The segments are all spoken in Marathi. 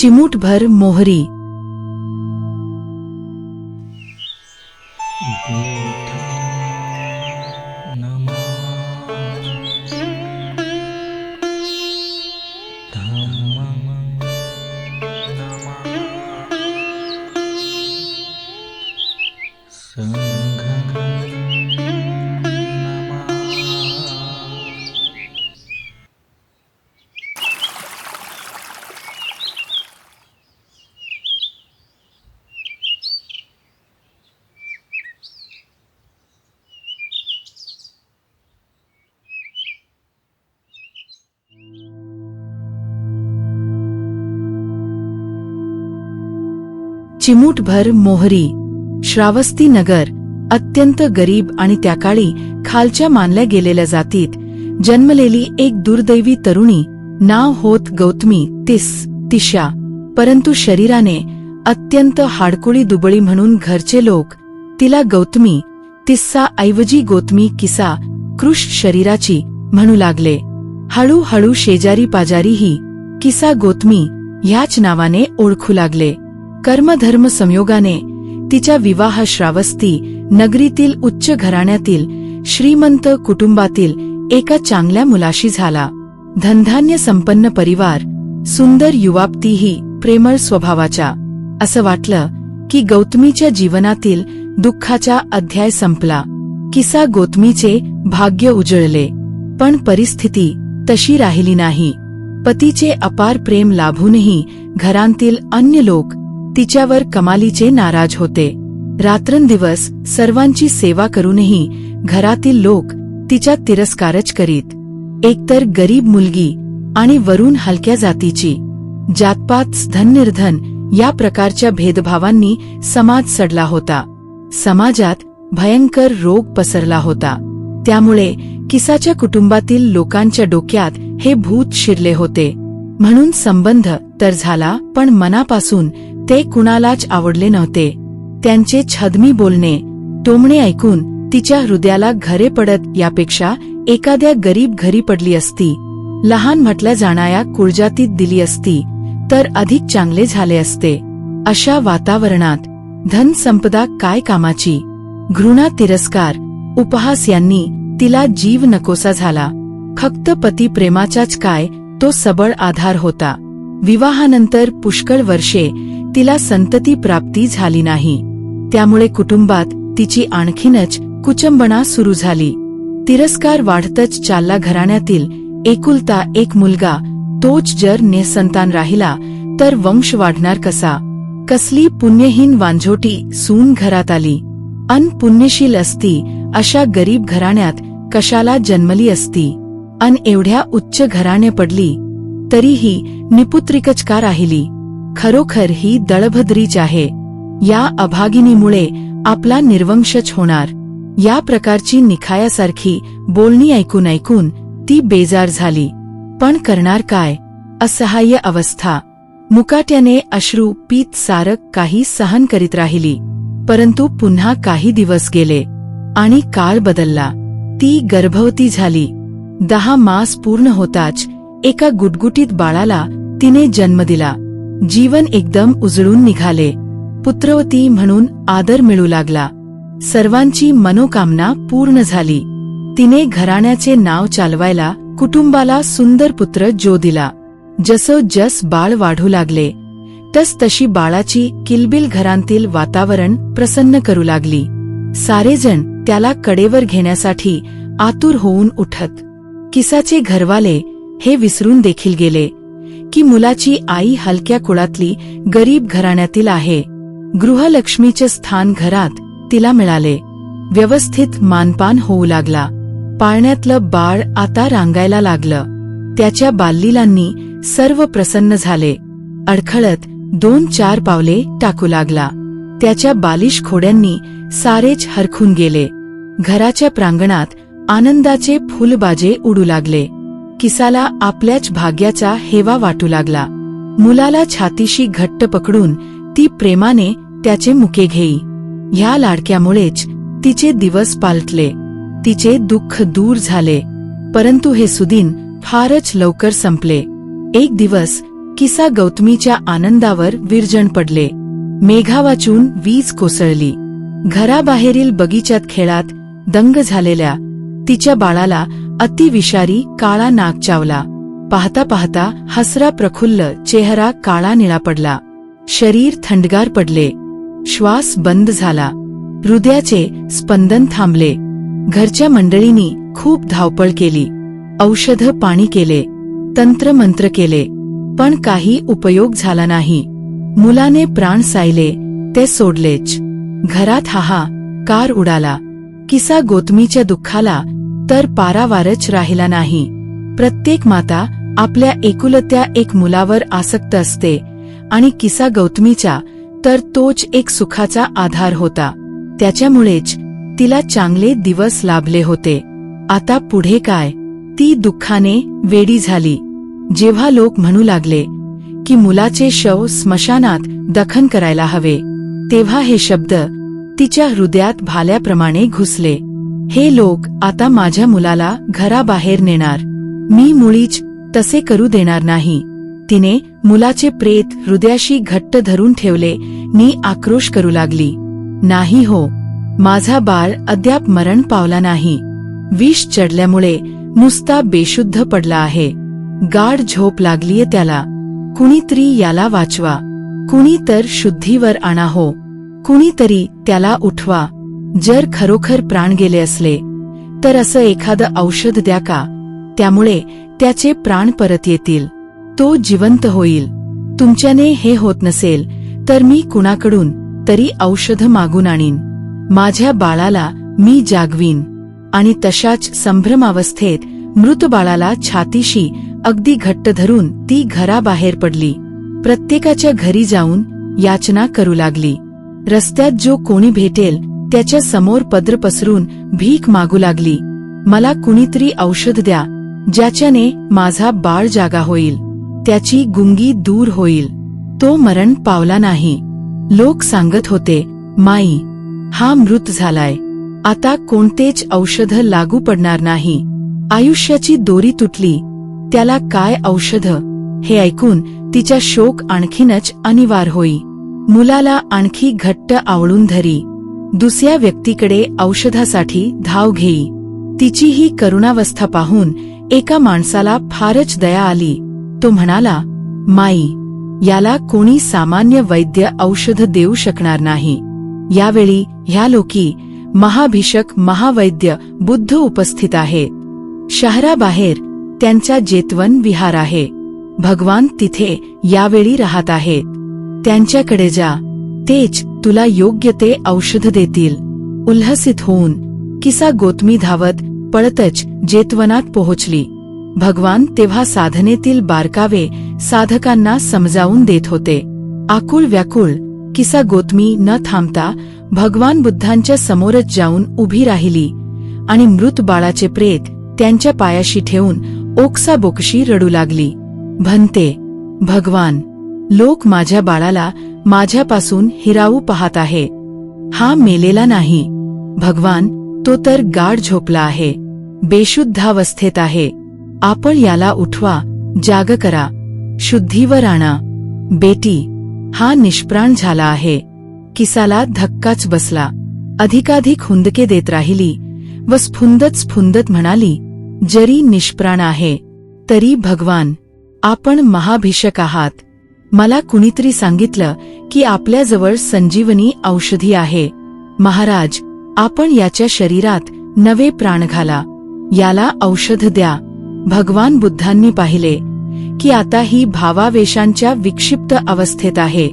चिमूटभर मोहरी चिमूटभर मोहरी. श्रावस्ती नगर अत्यंत गरीब आणि त्याकाळी खालच्या मानल्या गेलेल्या जातीत जन्मलेली एक दुर्दैवी तरुणी नाव होत गौतमी तिस तिशा. परंतु शरीराने अत्यंत हाडकुळी दुबळी म्हणून घरचे लोक तिला गौतमी तिस्सा ऐवजी गोतमी किसा कृष शरीराची म्हणू लागले. हळूहळू शेजारी पाजारीही किसा गोतमी ह्याच नावाने ओळखू लागले. कर्मधर्म संयोगाने तिच्या विवाह श्रावस्ती नगरीतील उच्च घराण्यातील श्रीमंत कुटुंबातील एका चांगल्या मुलाशी झाला. धनधान्य संपन्न परिवार सुंदर युवाप्तीही प्रेमळ स्वभावाच्या. असं वाटलं की गौतमीच्या जीवनातील दुःखाचा अध्याय संपला. किसा गौतमीचे भाग्य उजळले. पण परिस्थिती तशी राहिली नाही. पतीचे अपार प्रेम लाभूनही घरांतील अन्य लोक तिच्यावर कमालीचे नाराज होते. रात्रंदिवस सर्वांची सेवा करूनही घरातील लोक तिच्या तिरस्कारच करीत. एकतर गरीब मुलगी आणि वरून हलक्या जातीची जातपात धननिर्धन या प्रकारच्या भेदभावांनी समाज सडला होता. समाजात भयंकर रोग पसरला होता. त्यामुळे किसाच्या कुटुंबातील लोकांच्या डोक्यात हे भूत शिरले होते. म्हणून संबंध तर झाला पण मनापासून ते कुणालाच आवडले नव्हते. त्यांचे छदमी बोलणे टोमणे ऐकून तिच्या हृदयाला घरे पडत यापेक्षा एखाद्या गरीब घरी पडली असती. लहान म्हटल्या जाणाऱ्या कुळजातीत दिली असती तर अधिक चांगले झाले असते. अशा वातावरणात धनसंपदा काय कामाची? घृणा तिरस्कार उपहास यांनी तिला जीव नकोसा झाला. फक्त पती प्रेमाचाच काय तो सबळ आधार होता. विवाहानंतर पुष्कळ वर्षे तिला संतती प्राप्ती झाली नाही. त्यामुळे कुटुंबात तिची आणखीनच कुचंबणा सुरू झाली. तिरस्कार वाढतच चालला घराण्यातील एकुलता एक मुलगा तोच जर निसंतान राहिला तर वंश वाढणार कसा? कसली पुण्यहीन वांझोटी सून घरात आली. अन पुण्यशील असती अशा गरीब घराण्यात कशाला जन्मली असती? अन एवढ्या उच्च घराणे पडली तरीही निपुत्रिकच का राहिली? खरोखर ही दळभद्रीच आहे. या अभागिनीमुळे आपला निर्वंशच होणार. या प्रकारची निखायासारखी बोलणी ऐकून ऐकून ती बेजार झाली. पण करणार काय? असहाय्य अवस्था. मुकाट्याने अश्रू पीत सारक काही सहन करीत राहिली. परंतु पुन्हा काही दिवस गेले आणि काळ बदलला. ती गर्भवती झाली. दहा मास पूर्ण होताच एका गुटगुटीत बाळाला तिने जन्म दिला. जीवन एकदम उजळून निघाले. पुत्रवती म्हणून आदर मिळू लागला. सर्वांची मनोकामना पूर्ण झाली. तिने घराण्याचे नाव चालवायला कुटुंबाला सुंदर पुत्र जो दिला. जसो जस बाळ वाढू लागले तस तशी बाळाची किलबिल घरांतील वातावरण प्रसन्न करू लागली. सारेजण त्याला कडेवर घेण्यासाठी आतुर होऊन उठत. किसाचे घरवाले हे विसरून देखील गेले. की मुलाची आई हलक्या कुळातली गरीब घराण्यातील आहे. गृहलक्ष्मीचे स्थान घरात तिला मिळाले. व्यवस्थित मानपान होऊ लागला. पाळण्यातलं बाळ आता रांगायला लागलं. त्याच्या बाल्लीलांनी सर्व प्रसन्न झाले. अडखळत दोन चार पावले टाकू लागला. त्याच्या बालिश खोड्यांनी सारेच हरखून गेले. घराच्या प्रांगणात आनंदाचे फुलबाजे उडू लागले. किसाला आपल्याच भाग्याचा हेवा वाटू लागला. मुलाला छातीशी घट्ट पकडून ती प्रेमाने त्याचे मुके घेई. ह्या लाडक्यामुळेच तिचे दिवस पालटले. तिचे दुःख दूर झाले. परंतु हे सुदिन फारच लवकर संपले. एक दिवस किसा गौतमीच्या आनंदावर विरजण पडले. मेघावाचून वीज कोसळली. घराबाहेरील बगीच्यात खेळात दंग झालेल्या तिच्या बाळाला अतिविषारी काळा नाग चावला. पाहता पाहता हसरा प्रफुल्ल चेहरा काळा निळा पडला. शरीर थंडगार पडले. श्वास बंद झाला. हृदयाचे स्पंदन थांबले. घरच्या मंडळींनी खूप धावपळ केली. औषध पाणी केले. तंत्रमंत्र केले. पण काही उपयोग झाला नाही. मुलाने प्राण सायले ते सोडलेच. घरात हाहा कार उडाला. किसा गोतमीच्या दुःखाला तर पारावारच राहिला नाही. प्रत्येक माता आपल्या एकुलत्या एक मुलावर आसक्त असते आणि किसा गौतमीचा तर तोच एक सुखाचा आधार होता. त्याच्यामुळेच तिला चांगले दिवस लाभले होते. आता पुढे काय? ती दुःखाने वेडी झाली. जेव्हा लोक म्हणू लागले की मुलाचे शव स्मशानात दखन करायला हवे तेव्हा हे शब्द तिच्या हृदयात भाल्याप्रमाणे घुसले. हे लोक आता माझ्या मुलाला घराबाहेर नेणार. मी मुळीच तसे करू देणार नाही. तिने मुलाचे प्रेत हृदयाशी घट्ट धरून ठेवले नी आक्रोश करू लागली. नाही हो माझा बाळ अद्याप मरण पावला नाही. विष चढल्यामुळे नुसता बेशुद्ध पडला आहे. गाढ झोप लागलीये त्याला. कुणीतरी याला वाचवा. कुणी तर शुद्धीवर आणा हो. कुणीतरी त्याला उठवा. जर खरोखर प्राण गेले असले तर असं एखादं औषध द्या का? त्यामुळे त्याचे प्राण परत येतील. तो जिवंत होईल. तुमच्याने हे होत नसेल तर मी कुणाकडून तरी औषध मागून आणीन. माझ्या बाळाला मी जागवीन. आणि तशाच संभ्रमावस्थेत मृत बाळाला छातीशी अगदी घट्ट धरून ती घराबाहेर पडली. प्रत्येकाच्या घरी जाऊन याचना करू लागली. रस्त्यात जो कोणी भेटेल त्याच्यासमोर पद्र पसरून भीक मागू लागली. मला कुणीतरी औषध द्या ज्याच्याने माझा बाळ जागा होईल. त्याची गुंगी दूर होईल. तो मरण पावला नाही. लोक सांगत होते माई हा मृत झालाय. आता कोणतेच औषध लागू पडणार नाही. आयुष्याची दोरी तुटली. त्याला काय औषध हे ऐकून तिच्या शोक आणखीनच अनिवार होई. मुलाला आणखी घट्ट आवळून धरी. दुसऱ्या व्यक्तीकडे औषधासाठी धाव घेई. तिची ही करुणावस्था पाहून एका माणसाला फारच दया आली. तो म्हणाला माई याला कोणी सामान्य वैद्य औषध देऊ शकणार नाही. यावेळी ह्या लोकी महाभिषक महावैद्य बुद्ध उपस्थित आहेत. शहराबाहेर त्यांचा जेतवन विहार आहे. भगवान तिथे यावेळी राहत आहेत. त्यांच्याकडे जा. तेच तुला योग्य ते औषध देतील. उल्हसित होऊन किसा गोतमी धावत पळतच जेतवनात पोहोचली. भगवान तेव्हा साधनेतील बारकावे साधकांना समजावून देत होते. आकुळ व्याकुळ किसा गोतमी न थांबता भगवान बुद्धांच्या समोरच जाऊन उभी राहिली. आणि मृत बाळाचे प्रेत त्यांच्या पायाशी ठेवून ओक्साबोकशी रडू लागली. भंते भगवान लोक माझ्या बाळाला माझ्यापासून हिरावू पाहत आहे. हा मेलेला नाही. भगवान तो तर गाढ झोपला आहे. बेशुद्धावस्थेत आहे. आपण याला उठवा जाग करा. शुद्धीवर आणा. बेटी हा निष्प्राण झाला आहे. किसाला धक्काच बसला. अधिकाधिक हुंदके देत राहिली व स्फुंदत स्फुंदत म्हणाली जरी निष्प्राण आहे तरी भगवान आपण महाभिषक आहात. मला कुणीतरी सांगितलं की आपल्याजवळ संजीवनी औषधी आहे. महाराज आपण याच्या शरीरात नवे प्राण घाला. याला औषध द्या. भगवान बुद्धांनी पाहिले की आता ही भावावेशांच्या विक्षिप्त अवस्थेत आहे.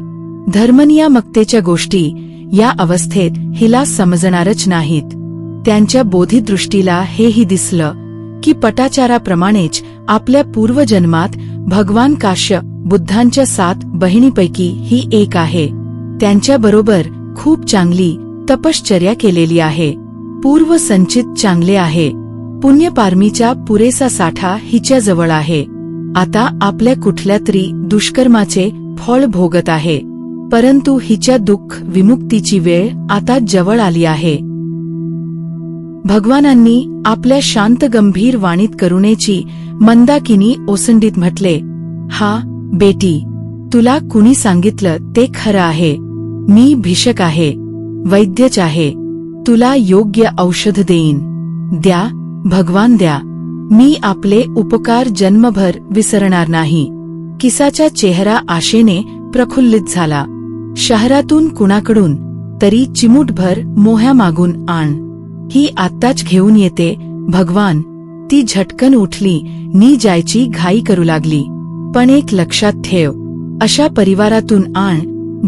धर्मनियामकतेच्या गोष्टी या अवस्थेत हिला समजणारच नाहीत. त्यांच्या बोधिदृष्टीला हेही दिसलं की पटाचाराप्रमाणेच आपल्या पूर्वजन्मात भगवान काश्य बुद्धांच्या सात बहिणीपैकी ही एक आहे. त्यांच्याबरोबर खूप चांगली तपश्चर्या केलेली आहे. पूर्व संचित चांगले आहे. पुण्यपारमीचा पुरेसा साठा हिच्याजवळ आहे. आता आपल्या कुठल्या तरी दुष्कर्माचे फळ भोगत आहे. परंतु हिच्या दुःख विमुक्तीची वेळ आता जवळ आली आहे. भगवानांनी आपल्या शांत गंभीर वाणीत करुणेची मंदाकिनी ओसंडीत म्हटले हा बेटी तुला कुणी सांगितलं ते खरं आहे. मी भिषक आहे. वैद्यच आहे. तुला योग्य औषध देईन. द्या भगवान द्या. मी आपले उपकार जन्मभर विसरणार नाही. किसाचा चेहरा आशेने प्रफुल्लित झाला. शहरातून कुणाकडून तरी चिमूटभर मोह्या मागून आण. ही आत्ताच घेऊन येते भगवान. ती झटकन उठली नी जायची घाई करू लागली. पण एक लक्षात ठेव अशा परिवारातून आण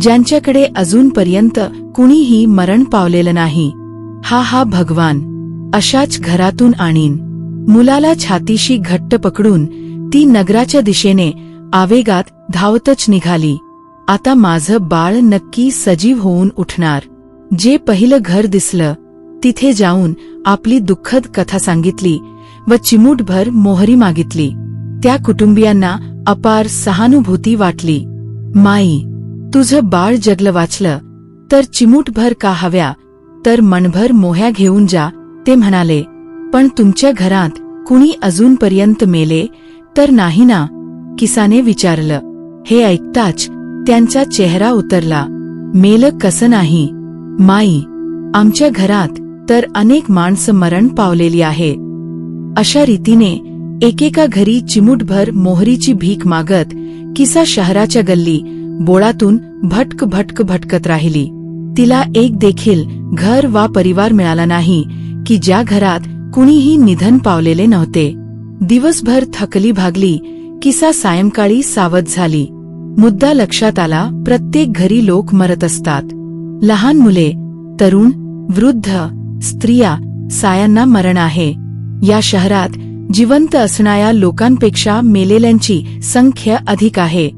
ज्यांच्याकडे अजूनपर्यंत कुणीही मरण पावलेलं नाही. हा हा भगवान अशाच घरातून आणीन. मुलाला छातीशी घट्ट पकडून ती नगराच्या दिशेने आवेगात धावतच निघाली. आता माझं बाळ नक्की सजीव होऊन उठणार. जे पहिलं घर दिसलं तिथे जाऊन आपली दुःखद कथा सांगितली व चिमूटभर मोहरी मागितली. त्या कुटुंबियांना अपार सहानुभूती वाटली. माई तुझं बाळ जगलं वाचलं तर चिमूटभर का हव्या तर मनभर मोह्या घेऊन जा ते म्हणाले. पण तुमच्या घरात कुणी अजूनपर्यंत मेले तर नाही ना? किसाने विचारलं. हे ऐकताच त्यांचा चेहरा उतरला. मेलं कसं नाही? माई आमच्या घरात तर अनेक माणसं मरण पावलेली आहे. अशा रीतीने एकेका घरी चिमूटभर मोहरीची भीक मागत किसा शहराच्या गल्ली बोळातून भटक भटक भटकत राहिली. तिला एक देखील घर वा परिवार मिळाला नाही की ज्या घरात कुणीही निधन पावलेले नव्हते. दिवसभर थकली भागली किसा सायंकाळी सावध झाली. मुद्दा लक्षात आला प्रत्येक घरी लोक मरत असतात. लहान मुले तरुण वृद्ध स्त्रिया सायांना मरण आहे. या शहरात जिवंत असणाऱ्या लोकांपेक्षा मेलेल्यांची संख्या अधिक आहे.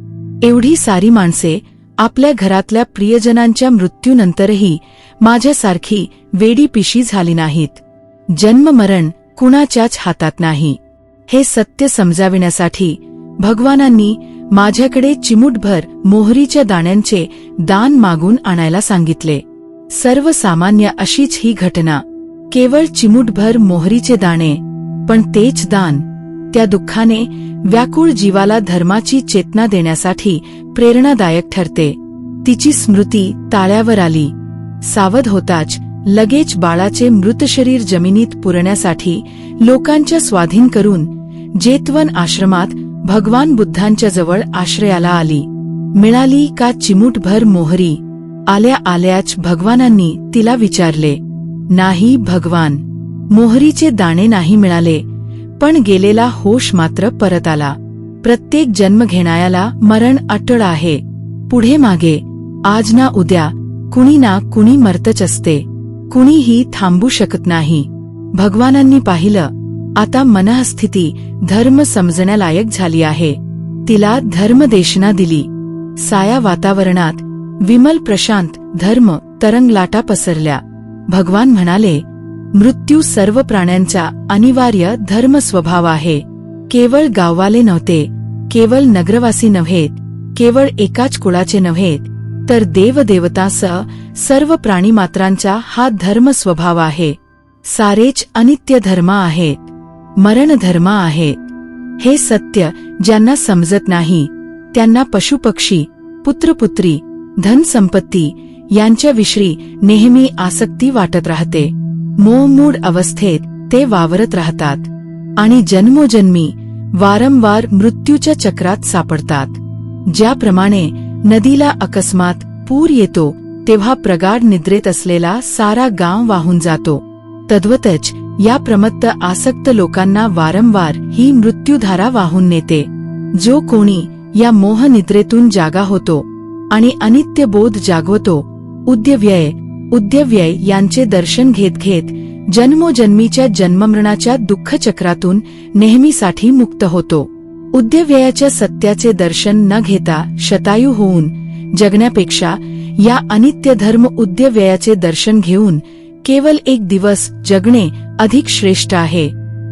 एवढी सारी माणसे आपल्या घरातल्या प्रियजनांच्या मृत्यूनंतरही माझ्यासारखी वेडी पिशी झाली नाहीत. जन्ममरण कुणाच्याच हातात नाही. हे सत्य समजाविण्यासाठी भगवानांनी माझ्याकडे चिमूटभर मोहरीच्या दाण्यांचे दान मागून आणायला सांगितले. सर्वसामान्य अशीच ही घटना. केवळ चिमूटभर मोहरीचे दाणे पण तेच दान त्या दुःखाने व्याकुळ जीवाला धर्माची चेतना देण्यासाठी प्रेरणादायक ठरते. तिची स्मृती ताळ्यावर आली. सावध होताच लगेच बाळाचे मृत शरीर जमिनीत पुरण्यासाठी लोकांच्या स्वाधीन करून जेतवन आश्रमात भगवान बुद्धांच्या जवळ आश्रयाला आली. मिळाली का चिमूटभर मोहरी? आल्या आल्याच भगवानांनी तिला विचारले. नाही भगवान. मोहरीचे दाणे नाही मिळाले पण गेलेला होश मात्र परत आला. प्रत्येक जन्म घेणायाला मरण अटळ आहे. पुढे मागे आज ना उद्या कुणी ना कुणी मरतच असते. कुणीही थांबू शकत नाही. भगवानांनी पाहिलं आता मनःस्थिती धर्म समजण्यालायक झाली आहे. तिला धर्मदेशना दिली. साया वातावरणात विमल प्रशांत धर्म तरंगलाटा पसरल्या. भगवान म्हणाले मृत्यू सर्व प्राण्यांचा अनिवार्य धर्म स्वभाव आहे. केवळ गाववाले नव्हते केवळ नगरवासी नव्हेत केवळ एकाच कुळाचे नव्हेत तर देवदेवतासह सर्व प्राणीमात्रांचा हा धर्म स्वभाव आहे. सारेच अनित्य धर्म आहेत मरण धर्म आहेत. हे सत्य ज्यांना समजत नाही त्यांना पशुपक्षी पुत्रपुत्री धनसंपत्ती यांच्याविषयी नेहमी आसक्ती वाटत राहते. मोहमूड अवस्थेत ते वावरत राहतात आणि जन्मोजन्मी वारंवार मृत्यूच्या चक्रात सापडतात. ज्याप्रमाणे नदीला अकस्मात पूर येतो तेव्हा प्रगाढ निद्रेत असलेला सारा गाव वाहून जातो. तद्वतच या प्रमत्त आसक्त लोकांना वारंवार ही मृत्यूधारा वाहून नेते. जो कोणी या मोहनिद्रेतून जागा होतो आणि अनित्य बोध जागवतो उद्यव्यय उद्यव्यय यांचे दर्शन घेत घेत जन्मोजन्मीच्या जन्ममरणाच्या दुःखचक्रातून नेहमीसाठी मुक्त होतो. उद्यव्ययाच्या सत्याचे दर्शन न घेता शतायू होऊन जगण्यापेक्षा या अनित्य धर्म उद्यव्ययाचे दर्शन घेऊन केवल एक दिवस जगणे अधिक श्रेष्ठ आहे.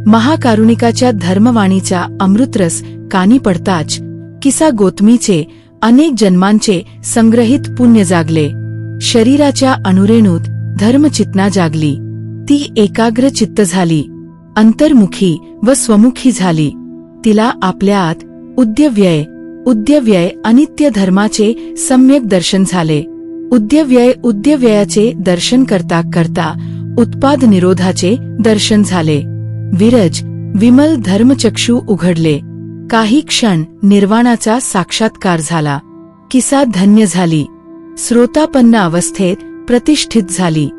महाकारुणिकाच्या धर्मवाणीचा अमृतरस कानी पडताच किसा गोतमीचे अनेक जन्मांचे संग्रहित पुण्य जागले. शरीराच्या अणुरेणूत धर्मचितना जागली. ती एकाग्र चित्त झाली. अंतर्मुखी व स्वमुखी झाली. तिला आपल्या आत उद्यव्यय उद्यव्यय अनित्य धर्माचे सम्यक दर्शन झाले. उद्यव्यय उद्यव्ययाचे दर्शन करता करता उत्पाद निरोधाचे दर्शन झाले. विरज विमल धर्मचक्षू उघडले. काही क्षण निर्वाणाचा साक्षात्कार झाला. किसा धन्य झाली. श्रोतापन्न अवस्थेत प्रतिष्ठित झाली.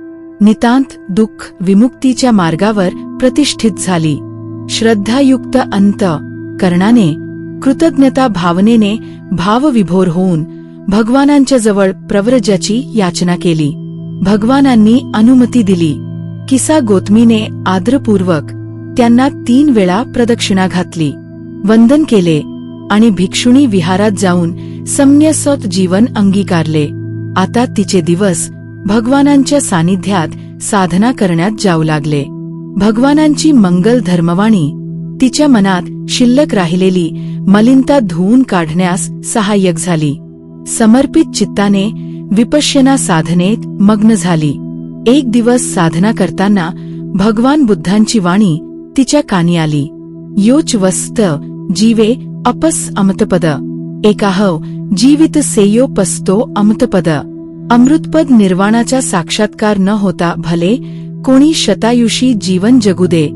नितांत दुःख विमुक्तीच्या मार्गावर प्रतिष्ठित झाली. श्रद्धायुक्त अंत कर्णाने कृतज्ञता भावनेने भावविभोर होऊन भगवानांच्या जवळ प्रव्रजाची याचना केली. भगवानांनी अनुमती दिली. किसा गोतमीने आदरपूर्वक त्यांना तीन वेळा प्रदक्षिणा घातली. वंदन केले आणि भिक्षुणी विहारात जाऊन सम्यसत जीवन अंगीकारले. आता तिचे दिवस भगवानांच्या सानिध्यात साधना करण्यात जाऊ लागले. भगवानांची मंगल धर्मवाणी तिच्या मनात शिल्लक राहिलेली मलिनता धुवून काढण्यास सहाय्यक झाली. समर्पित चित्ताने विपश्यना साधनेत मग्न झाली. एक दिवस साधना करताना भगवान बुद्धांची वाणी तिच्या कानी आली. योच वस्त जीवे अपस अमतपद. एकाहव जीवित सेयो पस्तो अमृतपद। अमृतपद निर्वाणाचा साक्षात्कार न होता भले कोणी शतायुषी जीवन जगू दे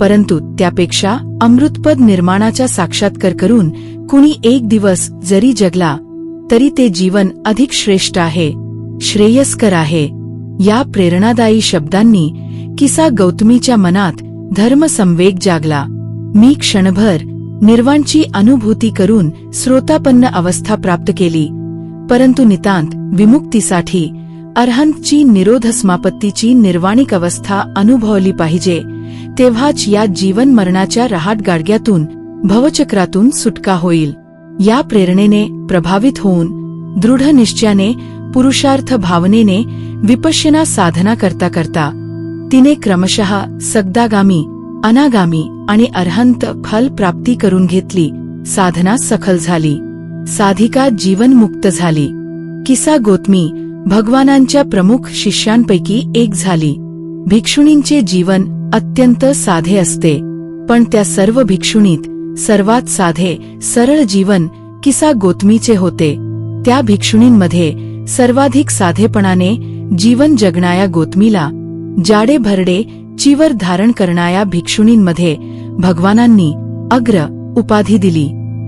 परंतु त्यापेक्षा अमृतपद निर्माणाचा साक्षात्कार करून कुणी एक दिवस जरी जगला तरी ते जीवन अधिक श्रेष्ठ आहे श्रेयस्कर आहे. या प्रेरणादायी शब्दांनी किसा गौतमीच्या मनात धर्मसंवेग जागला. मी क्षणभर निर्वाणची अनुभूती करून श्रोतापन्न अवस्था प्राप्त केली. परंतु नितांत विमुक्तीसाठी अर्हंतची निरोध समापत्तीची निर्वाणिक अवस्था अनुभवली पाहिजे तेव्हाच या जीवन मरणाच्या रहाट गाडग्यातून भवचक्रातून सुटका होईल. या प्रेरणेने प्रभावित होऊन दृढ निश्चयाने पुरुषार्थ भावनेने विपश्यना साधना करता करता तिने क्रमशः सगदागामी अनागामी आणि अर्हंत फल प्राप्ती करून घेतली साधना सखल झाली साधिका जीवनमुक्त झाली. किसा गोतमी भगवानांच्या प्रमुख शिष्यांपैकी एक झाली. भिक्षुणींचे जीवन अत्यंत साधे असते पण त्या सर्व भिक्षुणीत सर्वात साधे सरळ जीवन किसा गोतमीचे होते. त्या भिक्षुणींमध्ये सर्वाधिक साधेपणाने जीवन जगणाया गोतमीला जाडे भरडे चिवर धारण करणाऱ्या भिक्षुणींमध्ये भगवानांनी अग्र उपाधी दिली.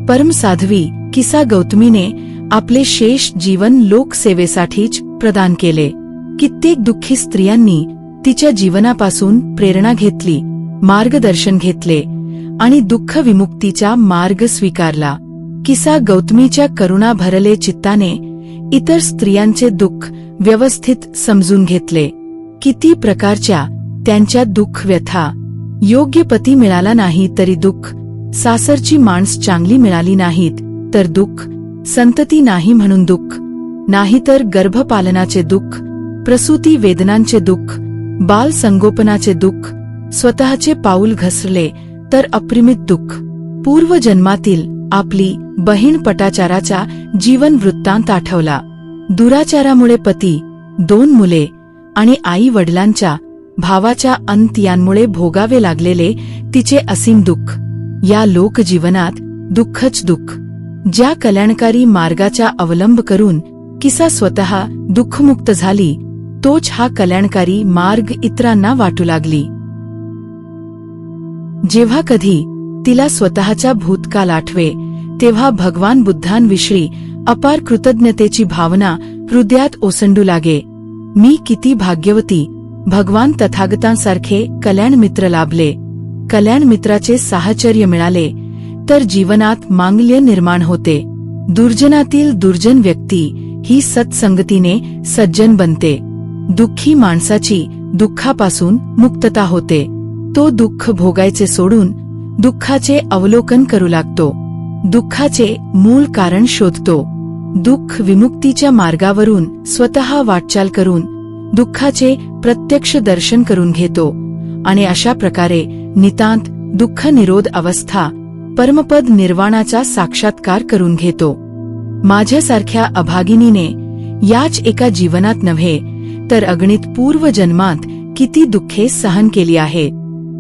परमसाध्वी किसा गौतमीने आपले शेष जीवन लोकसेवेसाठीच प्रदान केले. कित्येक दुःखी स्त्रियांनी तिच्या जीवनापासून प्रेरणा घेतली मार्गदर्शन घेतले आणि दुःख विमुक्तीचा मार्ग स्वीकारला. किसा गौतमीच्या करुणा भरले चित्ताने इतर स्त्रियांचे दुःख व्यवस्थित समजून घेतले. किती प्रकारच्या त्यांच्या दुःख व्यथा. योग्य पती मिळाला नाही तरी दुःख. सासरची माणस चांगली मिळाली नाहीत तर दुःख. संतती नाही म्हणून दुःख. नाहीतर गर्भपालनाचे दुःख. प्रसूती वेदनांचे दुःख. बाल संगोपनाचे दुःख. स्वतःचे पाऊल घसरले तर अप्रिमित दुःख. पूर्वजन्मातील आपली बहीण पटाचाराचा जीवन वृत्तांत आठवला. दुराचारामुळे पती दोन मुले आणि आई वडिलांच्या भावाच्या अंत यांमुळे भोगावे लागलेले तिचे असीम दुःख. या लोकजीवनात दुःखच दुःख. ज्या कल्याणकारी मार्गाचा अवलंब करून किसा स्वतः दुःखमुक्त झाली तोच हा कल्याणकारी मार्ग इतरांना वाटू लागली. जेव्हा कधी तिला स्वतःचा भूतकाल आठवे तेव्हा भगवान बुद्धांविषयी अपार कृतज्ञतेची भावना हृदयात ओसंडू लागे. मी किती भाग्यवती भगवान तथागतांसारखे कल्याण मित्र लाभले. कल्याण मित्राचे साहचर्य मिळाले तर जीवनात मांगल्य निर्माण होते. दुर्जनातील दुर्जन व्यक्ती ही सत्संगतीने सज्जन बनते. दुःखी माणसाची दुःखापासून मुक्तता होते. तो दुःख भोगायचे सोडून दुःखाचे अवलोकन करू लागतो. दुःखाचे मूळ कारण शोधतो. दुःख विमुक्तीच्या मार्गावरून स्वतः वाटचाल करून दुःखाचे प्रत्यक्ष दर्शन करून घेतो. आणि अशा प्रकारे नितांत दुःख निरोध अवस्था परमपद निर्वाणाचा साक्षात्कार करून घेतो. माझ्यासारख्या अभागिनीने याच एका जीवनात नव्हे तर अगणित पूर्वजन्मात किती दुःखे सहन केली आहे.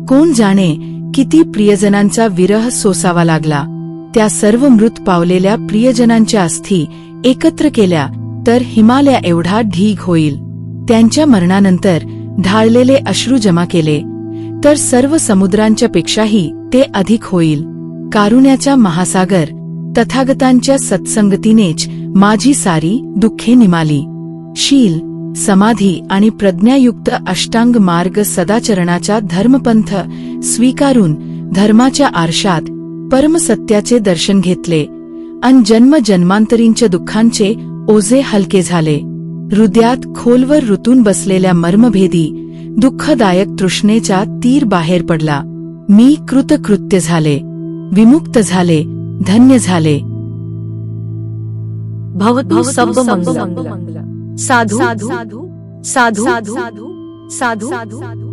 कोण जाणे किती प्रियजनांचा विरह सोसावा लागला. त्या सर्व मृत पावलेल्या प्रियजनांच्या अस्थी एकत्र केल्या तर हिमालया एवढा ढीग होईल. त्यांच्या मरणानंतर ढाळलेले अश्रू जमा केले. तर सर्व समुद्रांच्या पेक्षाही ते अधिक होईल. कारुण्याचा महासागर तथागतांच्या सत्संगतीनेच माझी सारी दुःखे निमाली. शील समाधी आणि प्रज्ञायुक्त अष्टांग मार्ग सदाचरणाचा धर्मपंथ स्वीकारून धर्माच्या आरशात परमसत्याचे दर्शन घेतले. अन जन्म जन्मांतरींच्या दुःखांचे ओझे हलके झाले. हृदयात खोलवर ऋतून बसलेल्या मर्मभेदी दुःखदायक तृष्णेचा तीर बाहेर पडला. मी कृतकृत्य झाले. विमुक्त झाले. धन्य झाले. भवतु सब मंगल साधु साधु साधु साधु साधु